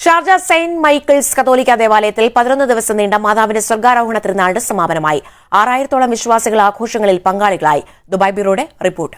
Sharjah Saint Michael's കത്തോലിക്ക ദേവാലയത്തിൽ പതിനൊന്ന് ദിവസം നീണ്ട മാതാവിന്റെ സ്വർഗാരോഹണ തിരുനാളിന് സമാപനമായി ആറായിരത്തോളം വിശ്വാസികൾ ആഘോഷങ്ങളിൽ പങ്കാളികളായി. Dubai ബ്യൂറോയുടെ report.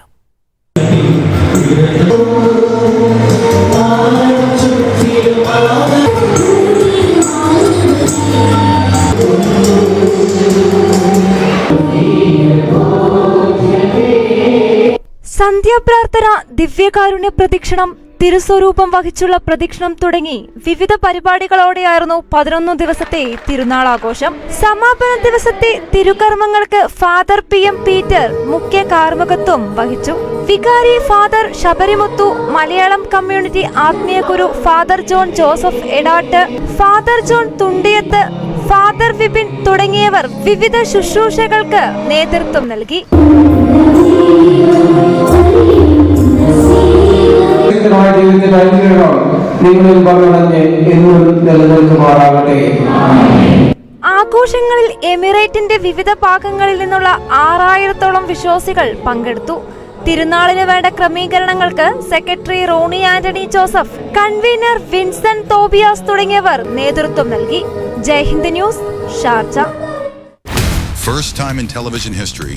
സന്ധ്യാപ്രാർത്ഥന ദിവ്യകാരുണ്യ പ്രദക്ഷിണം തിരുസ്വരൂപം വഹിച്ചുള്ള പ്രദക്ഷിണം തുടങ്ങി വിവിധ പരിപാടികളോടെയായിരുന്നു പതിനൊന്നു ദിവസത്തെ തിരുനാളാഘോഷം. സമാപന ദിവസത്തെ തിരുകർമ്മങ്ങൾക്ക് ഫാദർ പി എം പീറ്റർ മുഖ്യ കാർമ്മകത്വം വഹിച്ചു. വികാരി ഫാദർ ശബരിമുത്തു മലയാളം കമ്മ്യൂണിറ്റി ആത്മീയ ഗുരു father John Joseph Edatt father John Thundiyath father Vipin തുടങ്ങിയവർ വിവിധ ശുശ്രൂഷകൾക്ക് നേതൃത്വം നൽകി. ജീവിതത്തിൽ അനുഗ്രഹം നിങ്ങളിൽ പകർന്ന് എന്നും നിലനിൽക്കുമാറാകട്ടെ. ആഘോഷങ്ങളിൽ എമിറേറ്റിന്റെ വിവിധ ഭാഗങ്ങളിൽ നിന്നുള്ള ആറായിരത്തോളം വിശ്വാസികൾ പങ്കെടുത്തു. തിരുനാളിന് വേണ്ട ക്രമീകരണങ്ങൾക്ക് secretary Ronnie Antony Joseph convener Vincent Tobias തുടങ്ങിയവർ നേതൃത്വം നൽകി. Jaihind news Sharjah. First time in television history,